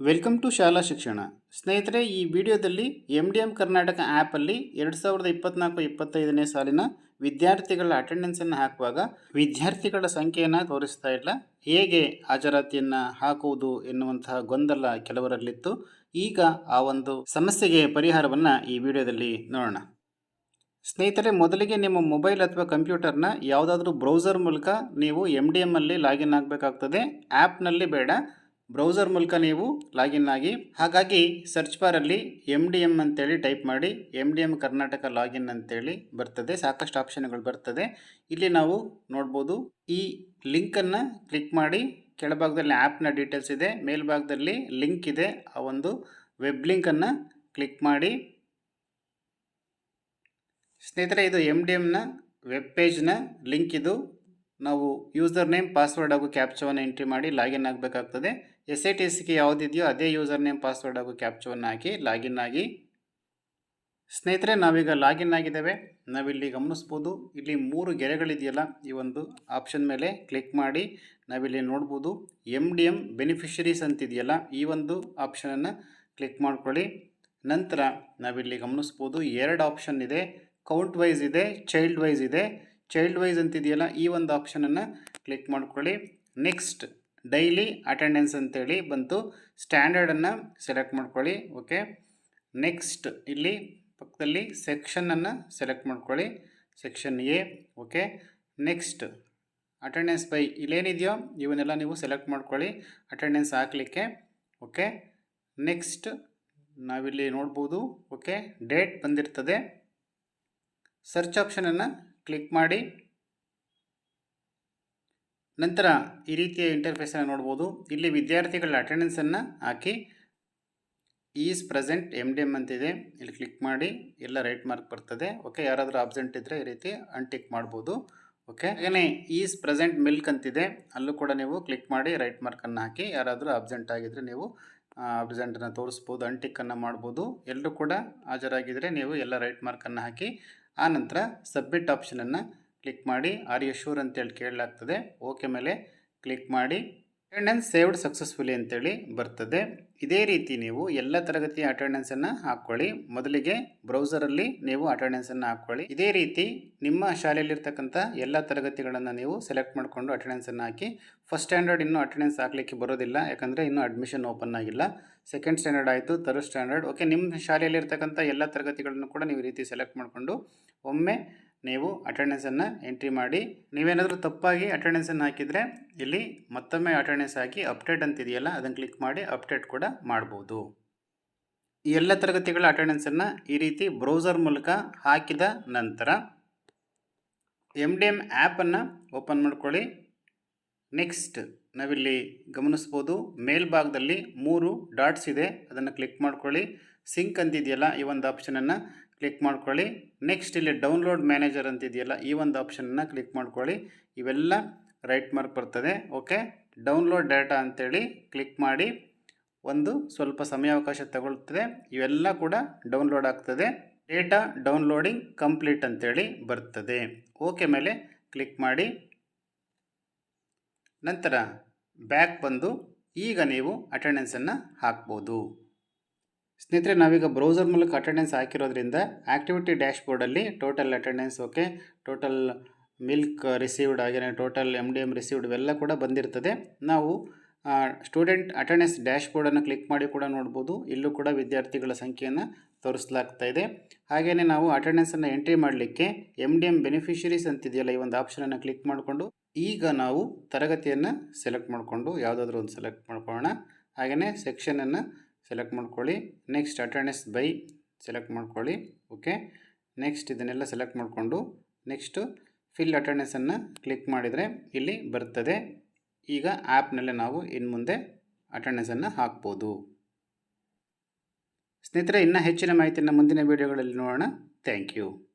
Welcome to ಶಾಲಾ ಶಿಕ್ಷಣ. ಸ್ನೇಹಿತರೆ, ಈ ವಿಡಿಯೋದಲ್ಲಿ ಎಂ ಡಿ ಎಂ ಕರ್ನಾಟಕ ಆ್ಯಪಲ್ಲಿ ಎರಡು ಸಾವಿರದ ಇಪ್ಪತ್ನಾಲ್ಕು ಇಪ್ಪತ್ತೈದನೇ ಸಾಲಿನ ವಿದ್ಯಾರ್ಥಿಗಳ ಅಟೆಂಡೆನ್ಸನ್ನು ಹಾಕುವಾಗ ವಿದ್ಯಾರ್ಥಿಗಳ ಸಂಖ್ಯೆಯನ್ನು ತೋರಿಸ್ತಾ ಇಲ್ಲ. ಹೇಗೆ ಹಾಜರಾತಿಯನ್ನು ಹಾಕುವುದು ಎನ್ನುವಂತಹ ಗೊಂದಲ ಕೆಲವರಲ್ಲಿತ್ತು. ಈಗ ಆ ಒಂದು ಸಮಸ್ಯೆಗೆ ಪರಿಹಾರವನ್ನು ಈ ವಿಡಿಯೋದಲ್ಲಿ ನೋಡೋಣ. ಸ್ನೇಹಿತರೆ, ಮೊದಲಿಗೆ ನಿಮ್ಮ ಮೊಬೈಲ್ ಅಥವಾ ಕಂಪ್ಯೂಟರ್ನ ಯಾವುದಾದ್ರೂ ಬ್ರೌಸರ್ ಮೂಲಕ ನೀವು ಎಂ ಡಿ ಎಮ್ಮಲ್ಲಿ ಲಾಗಿನ್ ಆಗಬೇಕಾಗ್ತದೆ. ಆ್ಯಪ್ನಲ್ಲಿ ಬೇಡ. ಬ್ರೌಸರ್ ಮೂಲಕ ನೀವು ಲಾಗಿನ್ ಆಗಿ, ಹಾಗಾಗಿ ಸರ್ಚ್ ಬಾರಲ್ಲಿ ಎಂ ಡಿ ಎಂ ಅಂತೇಳಿ ಟೈಪ್ ಮಾಡಿ M D M Karnataka login ಅಂತೇಳಿ ಬರ್ತದೆ, ಸಾಕಷ್ಟು ಆಪ್ಷನ್ಗಳು ಬರ್ತದೆ. ಇಲ್ಲಿ ನಾವು ನೋಡ್ಬೋದು, ಈ ಲಿಂಕನ್ನು ಕ್ಲಿಕ್ ಮಾಡಿ, ಕೆಳಭಾಗದಲ್ಲಿ ಆ್ಯಪ್ನ ಡೀಟೇಲ್ಸ್ ಇದೆ, ಮೇಲ್ಭಾಗದಲ್ಲಿ ಲಿಂಕ್ ಇದೆ, ಆ ಒಂದು ವೆಬ್ ಲಿಂಕನ್ನು ಕ್ಲಿಕ್ ಮಾಡಿ. ಸ್ನೇಹಿತರೆ, ಇದು ಎಂ ಡಿ ಎಮ್ನ ವೆಬ್ ಪೇಜ್ನ ಲಿಂಕ್ ಇದು. ನಾವು ಯೂಸರ್ ನೇಮ್ ಪಾಸ್ವರ್ಡ್ ಹಾಗೂ ಕ್ಯಾಪ್ಚವನ್ನು ಎಂಟ್ರಿ ಮಾಡಿ ಲಾಗಿನ್ ಆಗಬೇಕಾಗ್ತದೆ. ಎಸ್ ಐ ಟಿ ಸಿಗೆ ಯಾವುದಿದೆಯೋ ಅದೇ ಯೂಸರ್ ನೇಮ್, ಪಾಸ್ವರ್ಡ್ ಹಾಗೂ ಕ್ಯಾಪ್ಚವನ್ನು ಹಾಕಿ ಲಾಗಿನ್ ಆಗಿ. ಸ್ನೇಹಿತರೆ, ನಾವೀಗ ಲಾಗಿನ್ ಆಗಿದ್ದೇವೆ. ನಾವಿಲ್ಲಿ ಗಮನಿಸ್ಬೋದು. ಇಲ್ಲಿ ಮೂರು ಗೆರೆಗಳಿದೆಯಲ್ಲ, ಈ ಒಂದು ಆಪ್ಷನ್ ಮೇಲೆ ಕ್ಲಿಕ್ ಮಾಡಿ ನಾವಿಲ್ಲಿ ನೋಡ್ಬೋದು. ಎಂ ಡಿ ಎಂ ಬೆನಿಫಿಷರೀಸ್ ಅಂತಿದೆಯಲ್ಲ, ಈ ಒಂದು ಆಪ್ಷನನ್ನು ಕ್ಲಿಕ್ ಮಾಡ್ಕೊಳ್ಳಿ. ನಂತರ ನಾವಿಲ್ಲಿ ಗಮನಿಸ್ಬೋದು, ಎರಡು ಆಪ್ಷನ್ ಇದೆ. ಕೌಂಟ್ ವೈಸ್ ಇದೆ, ಚೈಲ್ಡ್ ವೈಸ್ ಇದೆ. ಚೈಲ್ಡ್ ವೈಸ್ ಅಂತಿದೆಯಲ್ಲ, ಈ ಒಂದು ಆಪ್ಷನನ್ನು ಕ್ಲಿಕ್ ಮಾಡ್ಕೊಳ್ಳಿ. ನೆಕ್ಸ್ಟ್ ಡೈಲಿ ಅಟೆಂಡೆನ್ಸ್ ಅಂತೇಳಿ ಬಂತು. ಸ್ಟ್ಯಾಂಡರ್ಡನ್ನು ಸೆಲೆಕ್ಟ್ ಮಾಡ್ಕೊಳ್ಳಿ ಓಕೆ ನೆಕ್ಸ್ಟ್ ಇಲ್ಲಿ ಪಕ್ಕದಲ್ಲಿ ಸೆಕ್ಷನನ್ನು ಸೆಲೆಕ್ಟ್ ಮಾಡ್ಕೊಳ್ಳಿ. Section A okay next attendance by ಇಲ್ಲೇನಿದೆಯೋ ಇವನ್ನೆಲ್ಲ ನೀವು ಸೆಲೆಕ್ಟ್ ಮಾಡ್ಕೊಳ್ಳಿ. ಅಟೆಂಡೆನ್ಸ್ ಹಾಕಲಿಕ್ಕೆ ಓಕೆ ನೆಕ್ಸ್ಟ್ ನಾವಿಲ್ಲಿ ನೋಡ್ಬೋದು ಓಕೆ ಡೇಟ್ ಬಂದಿರ್ತದೆ. ಸರ್ಚ್ ಆಪ್ಷನನ್ನು ಕ್ಲಿಕ್ ಮಾಡಿ. ನಂತರ ಈ ರೀತಿಯ ಇಂಟರ್ಫೇಸನ್ನು ನೋಡ್ಬೋದು. ಇಲ್ಲಿ ವಿದ್ಯಾರ್ಥಿಗಳ ಅಟೆಂಡೆನ್ಸನ್ನು ಹಾಕಿ is present M D M ಅಂತಿದೆ. ಇಲ್ಲಿ ಕ್ಲಿಕ್ ಮಾಡಿ, ಎಲ್ಲ ರೈಟ್ ಮಾರ್ಕ್ ಬರ್ತದೆ. ಓಕೆ ಯಾರಾದರೂ ಆಬ್ಸೆಂಟ್ ಇದ್ದರೆ ಈ ರೀತಿ ಅನ್ಟಿಕ್ ಮಾಡ್ಬೋದು. ಓಕೆ ಹಾಗೆಯೇ ಈಸ್ ಪ್ರೆಸೆಂಟ್ ಮಿಲ್ಕ್ ಅಂತಿದೆ. ಅಲ್ಲೂ ಕೂಡ ನೀವು ಕ್ಲಿಕ್ ಮಾಡಿ ರೈಟ್ ಮಾರ್ಕನ್ನು ಹಾಕಿ, ಯಾರಾದರೂ ಅಬ್ಸೆಂಟ್ ಆಗಿದ್ದರೆ ನೀವು ಅಬ್ಸೆಂಟನ್ನು ತೋರಿಸ್ಬೋದು ಅಂಟಿಕ್ಕನ್ನು ಮಾಡ್ಬೋದು. ಎಲ್ಲರೂ ಕೂಡ ಹಾಜರಾಗಿದ್ದರೆ ನೀವು ಎಲ್ಲ ರೈಟ್ ಮಾರ್ಕನ್ನು ಹಾಕಿ ಆನಂತರ ಸಬ್ಮಿಟ್ ಆಪ್ಷನನ್ನು ಕ್ಲಿಕ್ ಮಾಡಿ ಆರ್ ಯು ಶೂರ್ ಅಂತೇಳಿ ಕೇಳಲಾಗ್ತದೆ. ಓಕೆ ಮೇಲೆ ಕ್ಲಿಕ್ ಮಾಡಿ. ಅಟೆಂಡೆನ್ಸ್ ಸೇವ್ಡ್ ಸಕ್ಸಸ್ಫುಲಿ ಅಂತೇಳಿ ಬರ್ತದೆ. ಇದೇ ರೀತಿ ನೀವು ಎಲ್ಲ ತರಗತಿಯ ಅಟೆಂಡೆನ್ಸನ್ನು ಹಾಕ್ಕೊಳ್ಳಿ. ಮೊದಲಿಗೆ ಬ್ರೌಸರಲ್ಲಿ ನೀವು ಅಟೆಂಡೆನ್ಸನ್ನು ಹಾಕ್ಕೊಳ್ಳಿ. ಇದೇ ರೀತಿ ನಿಮ್ಮ ಶಾಲೆಯಲ್ಲಿರ್ತಕ್ಕಂಥ ಎಲ್ಲ ತರಗತಿಗಳನ್ನು ನೀವು ಸೆಲೆಕ್ಟ್ ಮಾಡಿಕೊಂಡು ಅಟೆಂಡೆನ್ಸನ್ನು ಹಾಕಿ. ಫಸ್ಟ್ ಸ್ಟ್ಯಾಂಡರ್ಡ್ ಇನ್ನೂ ಅಟೆಂಡೆನ್ಸ್ ಹಾಕಲಿಕ್ಕೆ ಬರೋದಿಲ್ಲ, ಯಾಕಂದರೆ ಇನ್ನೂ ಅಡ್ಮಿಷನ್ ಓಪನ್ ಆಗಿಲ್ಲ. ಸೆಕೆಂಡ್ ಸ್ಟ್ಯಾಂಡರ್ಡ್ ಆಯಿತು ಥರ್ಡ್ ಸ್ಟ್ಯಾಂಡರ್ಡ್ ಓಕೆ ನಿಮ್ಮ ಶಾಲೆಯಲ್ಲಿರ್ತಕ್ಕಂಥ ಎಲ್ಲ ತರಗತಿಗಳನ್ನು ಕೂಡ ನೀವು ಈ ರೀತಿ ಸೆಲೆಕ್ಟ್ ಮಾಡಿಕೊಂಡು ಒಮ್ಮೆ ನೀವು ಅಟೆಂಡೆನ್ಸನ್ನು ಎಂಟ್ರಿ ಮಾಡಿ, ನೀವೇನಾದರೂ ತಪ್ಪಾಗಿ ಅಟೆಂಡೆನ್ಸನ್ನು ಹಾಕಿದರೆ ಇಲ್ಲಿ ಮತ್ತೊಮ್ಮೆ ಅಟೆಂಡೆನ್ಸ್ ಹಾಕಿ ಅಪ್ಡೇಟ್ ಅಂತಿದೆಯಲ್ಲ, ಅದನ್ನು ಕ್ಲಿಕ್ ಮಾಡಿ ಅಪ್ಡೇಟ್ ಕೂಡ ಮಾಡ್ಬೋದು. ಈ ಎಲ್ಲ ತರಗತಿಗಳ ಅಟೆಂಡೆನ್ಸನ್ನು ಈ ರೀತಿ ಬ್ರೌಸರ್ ಮೂಲಕ ಹಾಕಿದ ನಂತರ ಎಂ ಡಿ ಎಂ ಆ್ಯಪನ್ನು ಓಪನ್ ಮಾಡ್ಕೊಳ್ಳಿ. ನೆಕ್ಸ್ಟ್ ನಾವಿಲ್ಲಿ ಗಮನಿಸ್ಬೋದು, ಮೇಲ್ಭಾಗದಲ್ಲಿ ಮೂರು ಡಾಟ್ಸ್ ಇದೆ, ಅದನ್ನು ಕ್ಲಿಕ್ ಮಾಡ್ಕೊಳ್ಳಿ. ಸಿಂಕ್ ಅಂತಿದೆಯಲ್ಲ, ಈ ಒಂದು ಆಪ್ಷನನ್ನು ಕ್ಲಿಕ್ ಮಾಡ್ಕೊಳ್ಳಿ. ನೆಕ್ಸ್ಟ್ ಇಲ್ಲಿ ಡೌನ್ಲೋಡ್ ಮ್ಯಾನೇಜರ್ ಅಂತಿದೆಯಲ್ಲ, ಈ ಒಂದು ಆಪ್ಷನನ್ನು ಕ್ಲಿಕ್ ಮಾಡ್ಕೊಳ್ಳಿ. ಇವೆಲ್ಲ ರೈಟ್ ಮಾರ್ಕ್ ಬರ್ತದೆ ಓಕೆ ಡೌನ್ಲೋಡ್ ಡೇಟಾ ಅಂತೇಳಿ ಕ್ಲಿಕ್ ಮಾಡಿ. ಒಂದು ಸ್ವಲ್ಪ ಸಮಯಾವಕಾಶ ತಗೊಳ್ತದೆ, ಇವೆಲ್ಲ ಕೂಡ ಡೌನ್ಲೋಡ್ ಆಗ್ತದೆ. ಡೇಟಾ ಡೌನ್ಲೋಡಿಂಗ್ ಕಂಪ್ಲೀಟ್ ಅಂತೇಳಿ ಬರ್ತದೆ. ಓಕೆ ಮೇಲೆ ಕ್ಲಿಕ್ ಮಾಡಿ. ನಂತರ ಬ್ಯಾಕ್ ಬಂದು ಈಗ ನೀವು ಅಟೆಂಡೆನ್ಸನ್ನು ಹಾಕ್ಬೋದು. ಸ್ನೇಹಿತರೆ, ನಾವೀಗ ಬ್ರೌಸರ್ ಮೂಲಕ ಅಟೆಂಡೆನ್ಸ್ ಹಾಕಿರೋದ್ರಿಂದ activity dash ಬೋರ್ಡಲ್ಲಿ total attendance okay total milk received ಆಗಿರೋ total M D M received ಇವೆಲ್ಲ ಕೂಡ ಬಂದಿರ್ತದೆ. ನಾವು ಸ್ಟೂಡೆಂಟ್ ಅಟೆಂಡೆನ್ಸ್ ಡ್ಯಾಶ್ ಬೋರ್ಡನ್ನು ಕ್ಲಿಕ್ ಮಾಡಿ ಕೂಡ ನೋಡ್ಬೋದು. ಇಲ್ಲೂ ಕೂಡ ವಿದ್ಯಾರ್ಥಿಗಳ ಸಂಖ್ಯೆಯನ್ನು ತೋರಿಸಲಾಗ್ತಾ ಇದೆ. ಹಾಗೆಯೇ ನಾವು ಅಟೆಂಡೆನ್ಸನ್ನು ಎಂಟ್ರಿ ಮಾಡಲಿಕ್ಕೆ ಎಂ ಡಿ ಎಂ ಬೆನಿಫಿಷರೀಸ್ ಅಂತಿದೆಯಲ್ಲ ಈ ಒಂದು ಆಪ್ಷನನ್ನು ಕ್ಲಿಕ್ ಮಾಡಿಕೊಂಡು, ಈಗ ನಾವು ತರಗತಿಯನ್ನು ಸೆಲೆಕ್ಟ್ ಮಾಡಿಕೊಂಡು, ಯಾವುದಾದ್ರೂ ಒಂದು ಸೆಲೆಕ್ಟ್ ಮಾಡ್ಕೊಳ್ಳೋಣ. ಹಾಗೆಯೇ ಸೆಕ್ಷನನ್ನು ಸೆಲೆಕ್ಟ್ ಮಾಡ್ಕೊಳ್ಳಿ. ನೆಕ್ಸ್ಟ್ ಅಟೆಂಡೆನ್ಸ್ ಬೈ ಸೆಲೆಕ್ಟ್ ಮಾಡ್ಕೊಳ್ಳಿ. ಓಕೆ ನೆಕ್ಸ್ಟ್ ಇದನ್ನೆಲ್ಲ ಸೆಲೆಕ್ಟ್ ಮಾಡಿಕೊಂಡು ನೆಕ್ಸ್ಟು ಫಿಲ್ ಅಟೆಂಡೆನ್ಸನ್ನು ಕ್ಲಿಕ್ ಮಾಡಿದರೆ ಇಲ್ಲಿ ಬರ್ತದೆ. ಈಗ ಆ್ಯಪ್ನಲ್ಲೇ ನಾವು ಇನ್ನು ಮುಂದೆ ಅಟೆಂಡೆನ್ಸನ್ನು ಹಾಕ್ಬೋದು. ಸ್ನೇಹಿತರೆ ಇನ್ನೂ ಹೆಚ್ಚಿನ ಮಾಹಿತಿಯನ್ನು ಮುಂದಿನ ವೀಡಿಯೋಗಳಲ್ಲಿ ನೋಡೋಣ. Thank you